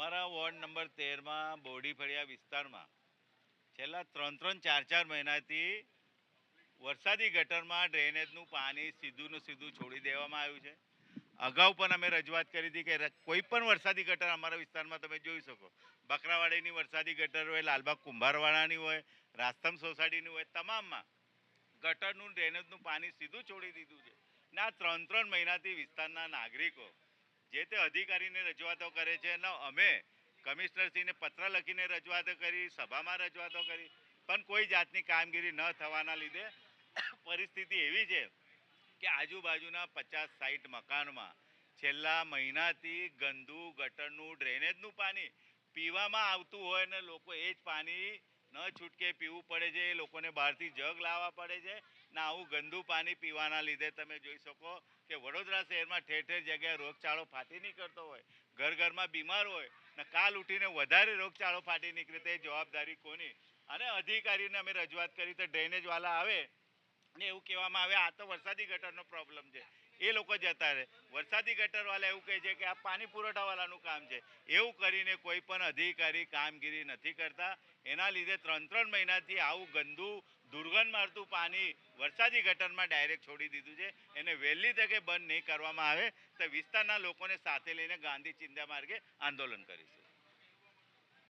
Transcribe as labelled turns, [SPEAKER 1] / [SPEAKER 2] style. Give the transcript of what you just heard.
[SPEAKER 1] અમારા ward number તેરમાં બોડી ફળિયા વિસ્તારમાં છેલ્લા ત્રણ ત્રણ ચાર ચાર મહિનાથી વરસાદી ગટરમાં ડ્રેનેજનું પાણી સીધુંનું સીધું છોડી દેવામાં આવ્યું છે. અગાઉ પણ અમે રજૂઆત કરી હતી કે કોઈ પણ વરસાદી ગટર અમારા વિસ્તારમાં તમે જોઈ શકો. બકરાવાડીની વરસાદી ગટર હોય, લાલબાગ કુંભારવાડાની હોય, રાસ્તમ સોસાયટીની હોય, તમામમાં ગટરનું ડ્રેનેજનું પાણી સીધું છોડી દીધું છે. ના ત્રણ ત્રણ મહિનાથી વિસ્તારના નાગરિકો જે તે અધિકારીને રજૂઆતો કરે છે અને અમે કમિશનરશ્રીને પત્ર લખીને રજૂઆતો કરી, સભામાં રજૂઆતો કરી, પણ કોઈ જાતની કામગીરી ન થવાના લીધે પરિસ્થિતિ એવી છે કે આજુબાજુના પચાસ સાઠ મકાનમાં છેલ્લા મહિનાથી ગંદુ, ગટરનું ડ્રેનેજનું પાણી પીવામાં આવતું હોય ને લોકો એ જ પાણી ન છૂટકે પીવું પડે છે, એ લોકોને બહારથી જગ લાવવા પડે છે ને આવું ગંદુ પાણી પીવાના લીધે તમે જોઈ શકો કે વડોદરા શહેરમાં ઠેર ઠેર જગ્યાએ રોગચાળો ફાટી નીકળતો હોય, ઘર ઘરમાં બીમાર હોય ને કાલ ઉઠીને વધારે રોગચાળો ફાટી નીકળે તે જવાબદારી કોની? અને અધિકારીને અમે રજૂઆત કરી તો ડ્રેનેજવાળા આવે ને એવું કહેવામાં આવે, આ તો વરસાદી ગટરનો પ્રોબ્લેમ છે. એ લોકો જતા રહે. વરસાદી ગટરવાળા એવું કહે છે કે આ પાણી પુરવઠાવાળાનું કામ છે. એવું કરીને કોઈ પણ અધિકારી કામગીરી નથી કરતા. એના લીધે ત્રણ ત્રણ મહિનાથી આવું ગંદુ દુર્ગંધ મારતું પાણી વરસાદી ગટરમાં ડાયરેક્ટ છોડી દીધું છે. એને વહેલી તકે બંધ નહીં કરવામાં આવે. તો વિસ્તારના લોકોને સાથે લઈને ગાંધી ચિંતા માર્ગે આંદોલન કરીશું.